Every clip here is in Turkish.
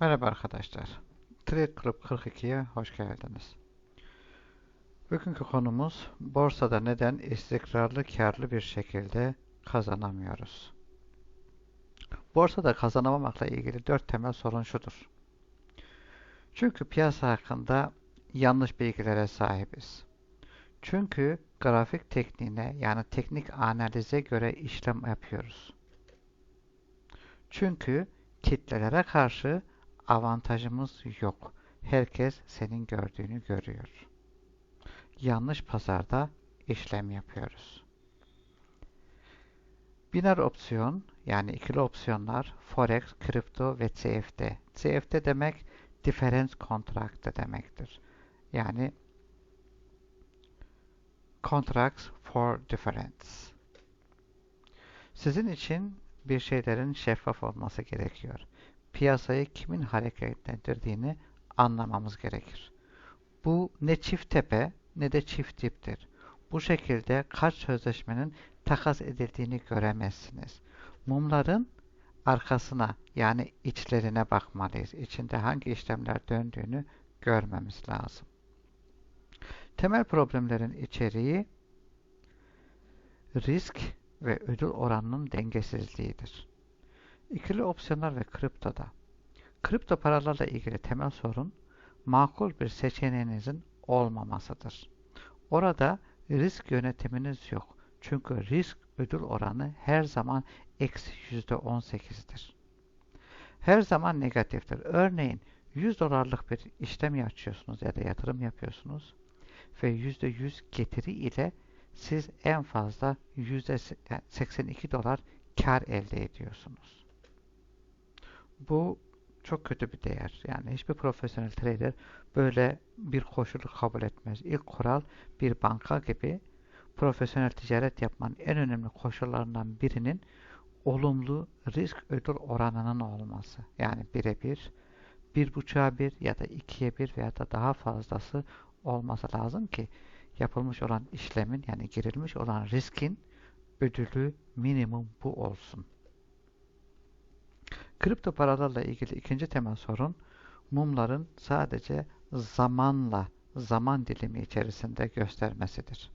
Merhaba arkadaşlar. Trade Club 42'ye hoş geldiniz. Bugünkü konumuz borsada neden istikrarlı karlı bir şekilde kazanamıyoruz? Borsada kazanamamakla ilgili dört temel sorun şudur. Çünkü piyasa hakkında yanlış bilgilere sahibiz. Çünkü grafik tekniğine yani teknik analize göre işlem yapıyoruz. Çünkü kitlelere karşı avantajımız yok. Herkes senin gördüğünü görüyor. Yanlış pazarda işlem yapıyoruz. Biner opsiyon yani ikili opsiyonlar Forex, kripto ve CFD. CFD demek difference contract demektir. Yani contracts for difference. Sizin için bir şeylerin şeffaf olması gerekiyor piyasayı kimin hareketlendirdiğini anlamamız gerekir. Bu ne çift tepe ne de çift diptir. Bu şekilde kaç sözleşmenin takas edildiğini göremezsiniz. Mumların arkasına yani içlerine bakmalıyız. İçinde hangi işlemler döndüğünü görmemiz lazım. Temel problemlerin içeriği risk ve ödül oranının dengesizliğidir. İkili opsiyonlar ve kriptoda. Kripto paralarla ilgili temel sorun makul bir seçeneğinizin olmamasıdır. Orada risk yönetiminiz yok. Çünkü risk ödül oranı her zaman eksi yüzde on sekizdir. Her zaman negatiftir. Örneğin 100 dolarlık bir işlem açıyorsunuz ya da yatırım yapıyorsunuz ve yüzde yüz getiri ile siz en fazla yüzde 82 dolar kar elde ediyorsunuz. Bu çok kötü bir değer. Yani hiçbir profesyonel trader böyle bir koşulu kabul etmez. İlk kural bir banka gibi profesyonel ticaret yapmanın en önemli koşullarından birinin olumlu risk ödül oranının olması. Yani birebir, bir buçuğa bir ya da ikiye bir veya da daha fazlası olması lazım ki yapılmış olan işlemin yani girilmiş olan riskin ödülü minimum bu olsun. Kripto paralarla ilgili ikinci temel sorun mumların sadece zamanla zaman dilimi içerisinde göstermesidir.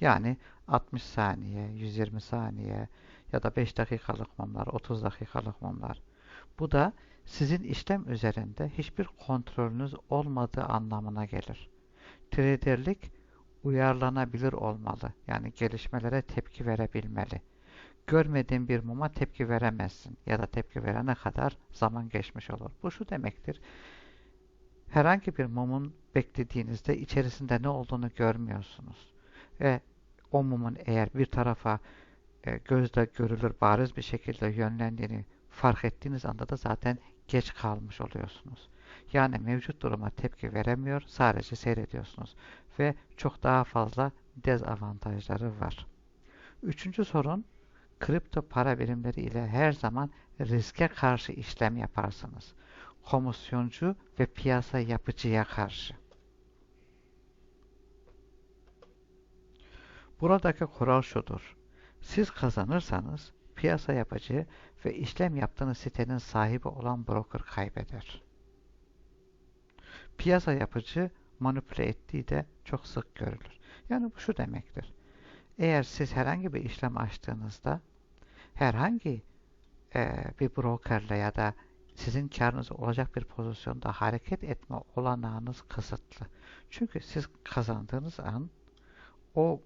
Yani 60 saniye, 120 saniye ya da 5 dakikalık mumlar, 30 dakikalık mumlar. Bu da sizin işlem üzerinde hiçbir kontrolünüz olmadığı anlamına gelir. Traderlik uyarlanabilir olmalı. Yani gelişmelere tepki verebilmeli görmediğin bir muma tepki veremezsin ya da tepki verene kadar zaman geçmiş olur. Bu şu demektir. Herhangi bir mumun beklediğinizde içerisinde ne olduğunu görmüyorsunuz. Ve o mumun eğer bir tarafa e, gözle görülür bariz bir şekilde yönlendiğini fark ettiğiniz anda da zaten geç kalmış oluyorsunuz. Yani mevcut duruma tepki veremiyor, sadece seyrediyorsunuz. Ve çok daha fazla dezavantajları var. Üçüncü sorun, kripto para birimleri ile her zaman riske karşı işlem yaparsınız. Komisyoncu ve piyasa yapıcıya karşı. Buradaki kural şudur. Siz kazanırsanız piyasa yapıcı ve işlem yaptığınız sitenin sahibi olan broker kaybeder. Piyasa yapıcı manipüle ettiği de çok sık görülür. Yani bu şu demektir. Eğer siz herhangi bir işlem açtığınızda herhangi e, bir brokerle ya da sizin karınız olacak bir pozisyonda hareket etme olanağınız kısıtlı. Çünkü siz kazandığınız an o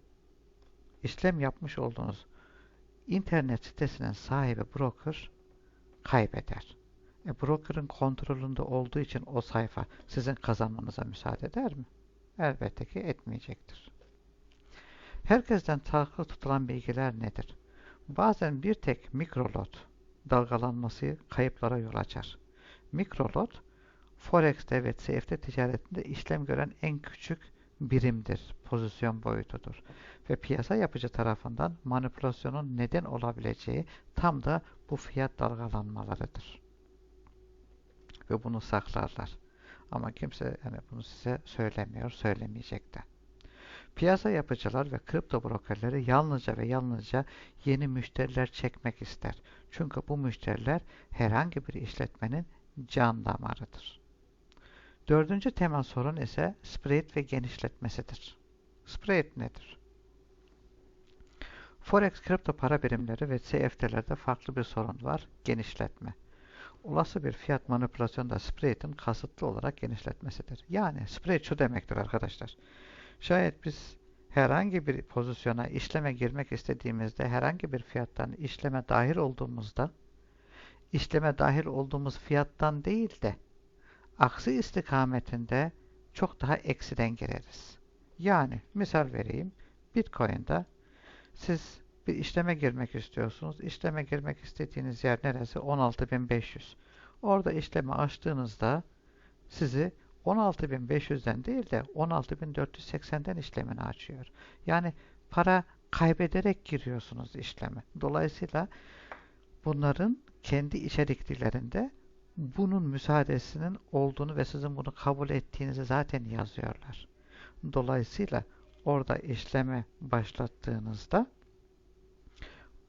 işlem yapmış olduğunuz internet sitesinin sahibi broker kaybeder. E, broker'ın kontrolünde olduğu için o sayfa sizin kazanmanıza müsaade eder mi? Elbette ki etmeyecektir. Herkesten takip tutulan bilgiler nedir? Bazen bir tek mikrolot dalgalanması kayıplara yol açar. Mikrolot, Forex'te ve CFD ticaretinde işlem gören en küçük birimdir, pozisyon boyutudur ve piyasa yapıcı tarafından manipülasyonun neden olabileceği tam da bu fiyat dalgalanmalarıdır. Ve bunu saklarlar. Ama kimse yani bunu size söylemiyor, söylemeyecek de. Piyasa yapıcılar ve kripto brokerleri yalnızca ve yalnızca yeni müşteriler çekmek ister. Çünkü bu müşteriler herhangi bir işletmenin can damarıdır. Dördüncü temel sorun ise spread ve genişletmesidir. Spread nedir? Forex kripto para birimleri ve CFD'lerde farklı bir sorun var. Genişletme. Olası bir fiyat manipülasyonda spread'in kasıtlı olarak genişletmesidir. Yani spread şu demektir arkadaşlar. Şayet biz herhangi bir pozisyona işleme girmek istediğimizde herhangi bir fiyattan işleme dahil olduğumuzda işleme dahil olduğumuz fiyattan değil de aksi istikametinde çok daha eksiden gireriz. Yani misal vereyim. Bitcoin'da siz bir işleme girmek istiyorsunuz. İşleme girmek istediğiniz yer neresi? 16.500. Orada işlemi açtığınızda sizi 16.500'den değil de 16.480'den işlemini açıyor. Yani para kaybederek giriyorsunuz işleme. Dolayısıyla bunların kendi içeriklerinde bunun müsaadesinin olduğunu ve sizin bunu kabul ettiğinizi zaten yazıyorlar. Dolayısıyla orada işleme başlattığınızda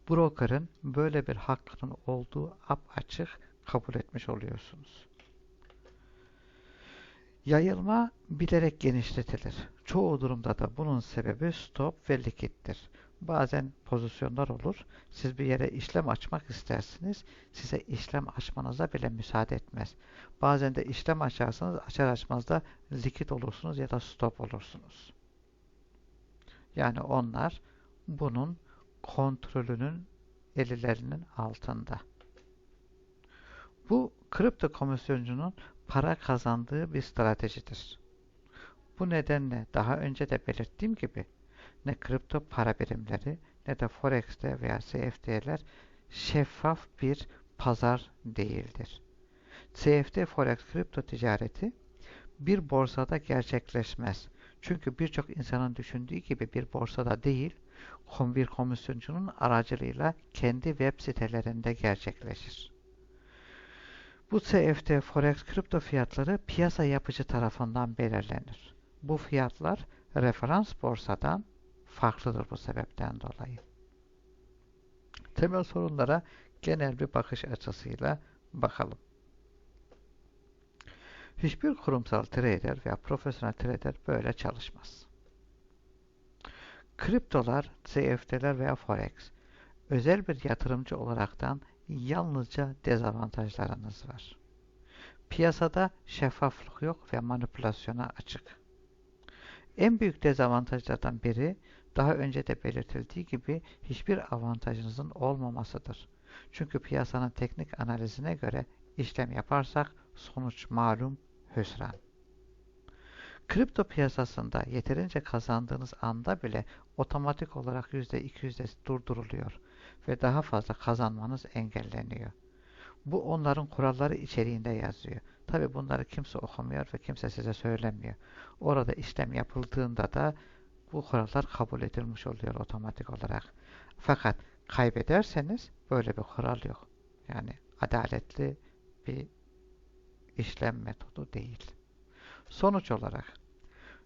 broker'ın böyle bir hakkının olduğu açık kabul etmiş oluyorsunuz. Yayılma bilerek genişletilir. Çoğu durumda da bunun sebebi stop ve likittir. Bazen pozisyonlar olur. Siz bir yere işlem açmak istersiniz. Size işlem açmanıza bile müsaade etmez. Bazen de işlem açarsınız. Açar açmaz da likit olursunuz ya da stop olursunuz. Yani onlar bunun kontrolünün ellerinin altında. Bu kripto komisyoncunun para kazandığı bir stratejidir. Bu nedenle daha önce de belirttiğim gibi ne kripto para birimleri ne de Forex'te veya CFD'ler şeffaf bir pazar değildir. CFD Forex kripto ticareti bir borsada gerçekleşmez. Çünkü birçok insanın düşündüğü gibi bir borsada değil, bir komisyoncunun aracılığıyla kendi web sitelerinde gerçekleşir. Bu CFD Forex kripto fiyatları piyasa yapıcı tarafından belirlenir. Bu fiyatlar referans borsadan farklıdır bu sebepten dolayı. Temel sorunlara genel bir bakış açısıyla bakalım. Hiçbir kurumsal trader veya profesyonel trader böyle çalışmaz. Kriptolar, CFD'ler veya Forex özel bir yatırımcı olaraktan yalnızca dezavantajlarınız var. Piyasada şeffaflık yok ve manipülasyona açık. En büyük dezavantajlardan biri daha önce de belirtildiği gibi hiçbir avantajınızın olmamasıdır. Çünkü piyasanın teknik analizine göre işlem yaparsak sonuç malum hüsran. Kripto piyasasında yeterince kazandığınız anda bile otomatik olarak %200'de durduruluyor ve daha fazla kazanmanız engelleniyor. Bu onların kuralları içeriğinde yazıyor. Tabi bunları kimse okumuyor ve kimse size söylemiyor. Orada işlem yapıldığında da bu kurallar kabul edilmiş oluyor otomatik olarak. Fakat kaybederseniz böyle bir kural yok. Yani adaletli bir işlem metodu değil. Sonuç olarak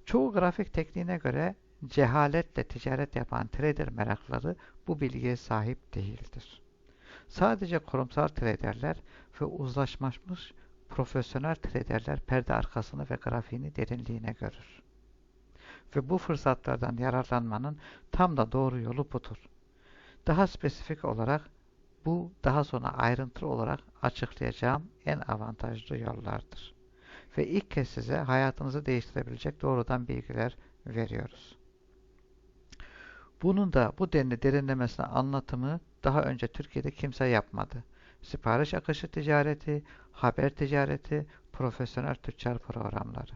çoğu grafik tekniğine göre cehaletle ticaret yapan trader merakları bu bilgiye sahip değildir. Sadece kurumsal traderler ve uzlaşmış profesyonel traderler perde arkasını ve grafiğini derinliğine görür. Ve bu fırsatlardan yararlanmanın tam da doğru yolu budur. Daha spesifik olarak bu daha sonra ayrıntılı olarak açıklayacağım en avantajlı yollardır. Ve ilk kez size hayatınızı değiştirebilecek doğrudan bilgiler veriyoruz. Bunun da bu denli derinlemesine anlatımı daha önce Türkiye'de kimse yapmadı. Sipariş akışı ticareti, haber ticareti, profesyonel tüccar programları.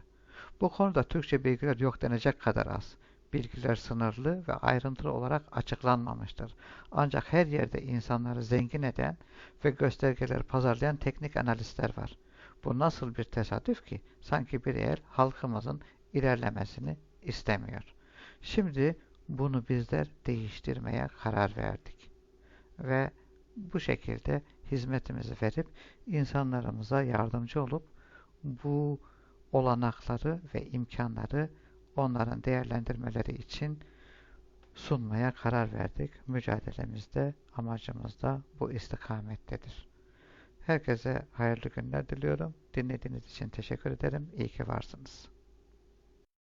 Bu konuda Türkçe bilgiler yok denecek kadar az. Bilgiler sınırlı ve ayrıntılı olarak açıklanmamıştır. Ancak her yerde insanları zengin eden ve göstergeleri pazarlayan teknik analistler var. Bu nasıl bir tesadüf ki? Sanki bir yer halkımızın ilerlemesini istemiyor. Şimdi bunu bizler değiştirmeye karar verdik. Ve bu şekilde hizmetimizi verip insanlarımıza yardımcı olup bu olanakları ve imkanları onların değerlendirmeleri için sunmaya karar verdik. Mücadelemizde amacımız da bu istikamettedir. Herkese hayırlı günler diliyorum. Dinlediğiniz için teşekkür ederim. İyi ki varsınız.